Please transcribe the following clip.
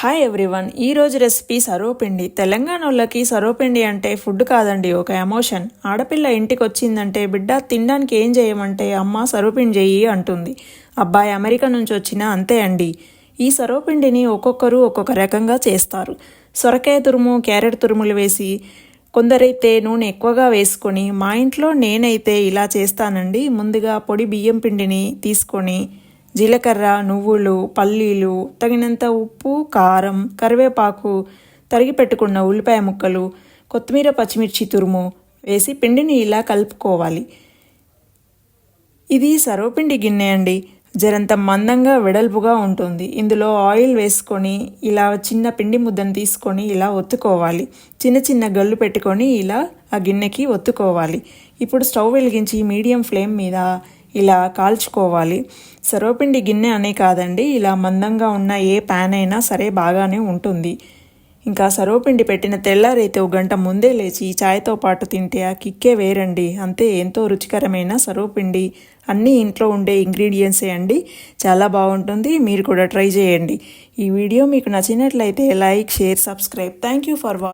Hi everyone ఈరోజు recipe Sarvapindi Telangana వాళ్ళకి సరోపిండి అంటే ఫుడ్ కాదండి ఒక ఎమోషన్ ఆడపిల్ల ఇంటికి వచ్చిందంటే బిడ్డ తినడానికి ఏం చేయమంటే అమ్మ సరోపిండి చెయ్యి అంటుంది. అబ్బాయి అమెరికా నుంచి వచ్చినా అంతే అండి. ఈ సరోపిండిని ఒక్కొక్కరు ఒక్కొక్క రకంగా చేస్తారు. సొరకాయ తురుము క్యారెట్ తురుములు వేసి కొందరైతే నూనె ఎక్కువగా వేసుకొని మా ఇంట్లో నేనైతే ఇలా చేస్తానండి. ముందుగా పొడి బియ్యం పిండిని తీసుకొని జీలకర్ర నువ్వులు పల్లీలు తగినంత ఉప్పు కారం కరివేపాకు తరిగి పెట్టుకున్న ఉల్లిపాయ ముక్కలు కొత్తిమీర పచ్చిమిర్చి తురుము వేసి పిండిని ఇలా కలుపుకోవాలి. ఇది సర్వపిండి గిన్నె అండి. జరంత మందంగా వెడల్పుగా ఉంటుంది. ఇందులో ఆయిల్ వేసుకొని ఇలా చిన్న పిండి ముద్దను తీసుకొని ఇలా ఒత్తుకోవాలి. చిన్న చిన్న గల్లు పెట్టుకొని ఇలా ఆ గిన్నెకి ఒత్తుకోవాలి. ఇప్పుడు స్టవ్ వెలిగించి మీడియం ఫ్లేమ్ మీద ఇలా కాల్చుకోవాలి. సర్వపిండి గిన్నె అనే కాదండి ఇలా మందంగా ఉన్న ఏ ప్యాన్ అయినా సరే బాగానే ఉంటుంది. ఇంకా సర్వపిండి పెట్టిన తెల్లారైతే ఒక గంట ముందే లేచి చాయ్తో పాటు తింటే ఆ కిక్కే వేరండి. అంతే ఎంతో రుచికరమైన సర్వపిండి. అన్నీ ఇంట్లో ఉండే ఇంగ్రీడియంట్సే అండి. చాలా బాగుంటుంది. మీరు కూడా ట్రై చేయండి. ఈ వీడియో మీకు నచ్చినట్లయితే like share subscribe. Thank you for వా